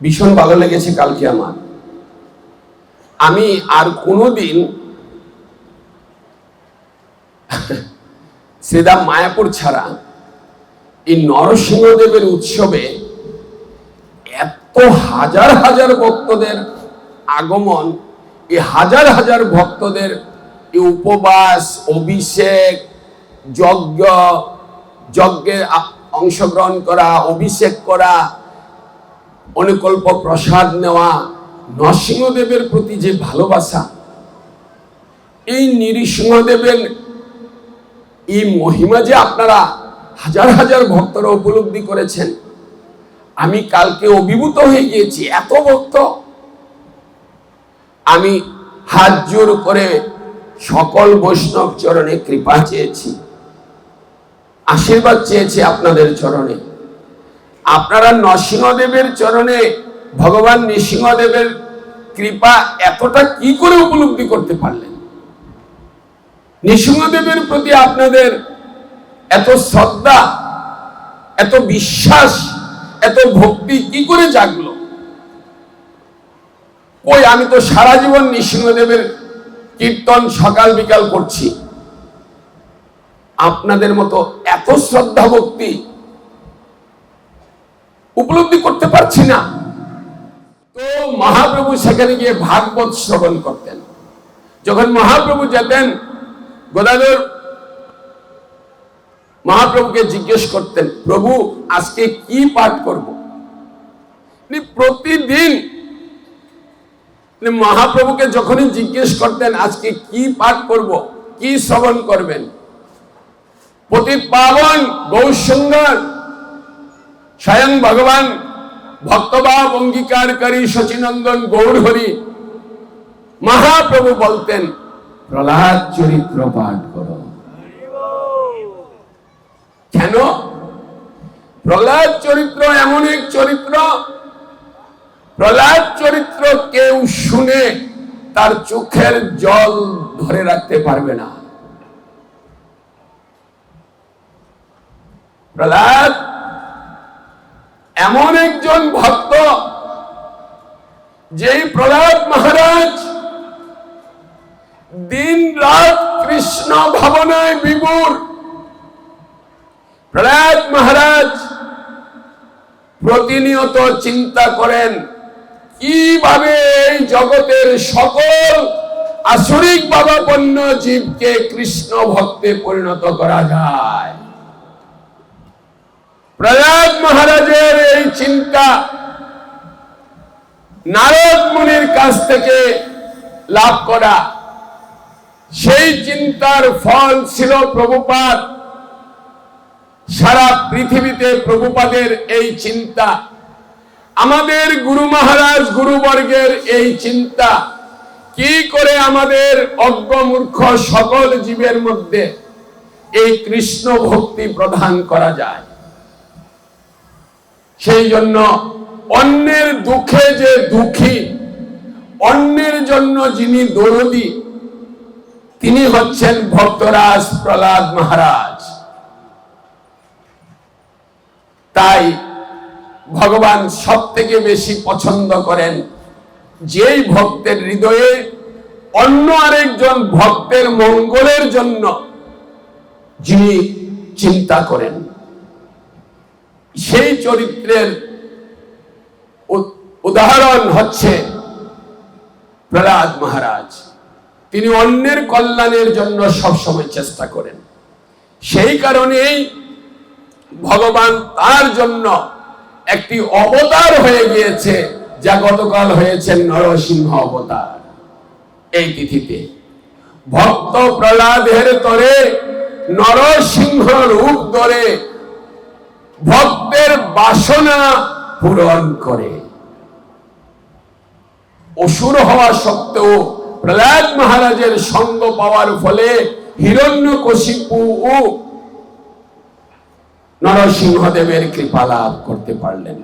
ভীষণ ভালো লেগেছে কালকে আমার। আমি আর কোনোদিন শ্রীদাম মায়াপুর ছাড়া এই নরসিংহদেবের উৎসবে এত হাজার হাজার ভক্তদের আগমন, এই হাজার হাজার ভক্তদের এই উপবাস, অভিষেক, যজ্ঞ, যজ্ঞে অংশগ্রহণ করা, অভিষেক করা অনুকল্প, প্রসাদ নেওয়া, নরসিংহদেবের প্রতি যে ভালোবাসা, এই নৃসিংহদেবের এই মহিমা যে আপনারা হাজার হাজার ভক্তরা উপলব্ধি করেছেন, আমি কালকে অভিভূত হয়ে গিয়েছি, এত ভক্ত। আমি হাত জোর করে সকল বৈষ্ণব চরণে কৃপা চেয়েছি, আশীর্বাদ চেয়েছি আপনাদের চরণে। আপনারা নরসিংহদেবের চরণে ভগবান নৃসিংহদেবের কৃপা এতটা কি করে উপলব্ধি করতে পারলেন? নৃসিংহদেবের প্রতি আপনাদের এত শ্রদ্ধা, এত বিশ্বাস, এত ভক্তি কি করে জাগলো? ওই আমি তো সারা জীবন নৃসিংহদেবের কীর্তন সকাল বিকাল করছি। আপনাদের মতো এত শ্রদ্ধা ভক্তি উপলব্ধি করতে পারছি না। তো মহাপ্রভু সেখানে গিয়ে ভাগবত শ্রবণ করতেন। যখন মহাপ্রভু যেতেন, গোদাধর মহাপ্রভুকে জিজ্ঞেস করতেন, প্রভু, আজকে কি পাঠ করব? প্রতিদিন মহাপ্রভুকে যখনই জিজ্ঞেস করতেন, আজকে কি পাঠ করব? কি শ্রবণ করবেন? পতিত পাবন গৌসুন্দর স্বয়ং ভগবান ভক্তভাব অঙ্গীকারকারী শচীনন্দন গৌর হরি মহাপ্রভু বলতেন, প্রহ্লাদ চরিত্র পাঠ করো। কেন? প্রহ্লাদ চরিত্র এমন এক চরিত্র। প্রহ্লাদ চরিত্র কেউ শুনে তার চোখের জল ধরে রাখতে পারবে না। প্রহ্লাদ এমন একজন ভক্ত যেই প্রহ্লাদ মহারাজ দিন রাত কৃষ্ণ ভাবনায় বিভোর প্রহ্লাদ মহারাজ প্রতিনিয়ত চিন্তা করেন, কীভাবে এই জগতের সকল আসরিক বাবাপন্ন জীবকে কৃষ্ণ ভক্তে পরিণত করা যায়? প্রহ্লাদ মহারাজের নারদ মুনির কাছ থেকে লাভ করা। সেই চিন্তার ফল ছিল প্রভুপাদ। সারা পৃথিবীতে প্রভুপাদের এই চিন্তা। আমাদের গুরু মহারাজ গুরুবর্গের এই চিন্তা। কি করে আমাদের অজ্ঞ মূর্খ সকল জীবের মধ্যে এই কৃষ্ণ ভক্তি প্রদান করা যায়? সেই জন্য অন্যের দুঃখে যে দুঃখী, অন্যের জন্য যিনি দরদি, তিনি হচ্ছেন ভক্তরাজ প্রহ্লাদ মহারাজ। তাই ভগবান সব থেকে বেশি পছন্দ করেন যেই ভক্তের হৃদয়ে অন্য আরেকজন ভক্তের মঙ্গলের জন্য যিনি চিন্তা করেন। সেই চরিত্রের উদাহরণ হচ্ছে প্রহ্লাদ মহারাজ। তিনি অন্যের কল্যাণের জন্য সবসময় চেষ্টা করেন। সেই কারণেই ভগবান তার জন্য একটি অবতার হয়ে গিয়েছে, যা গতকাল হয়েছে নরসিংহ অবতার। এই তিথিতে ভক্ত প্রহ্লাদের তরে নরসিংহ রূপ ধরে ভক্তের বাসনা পূরণ করে। অসুর হওয়া সত্ত্বেও প্রহ্লাদ মহারাজের সঙ্গ পাওয়ার ফলে হিরণ্য কশিপু ও নরসিংহদেবের কৃপা লাভ করতে পারলেন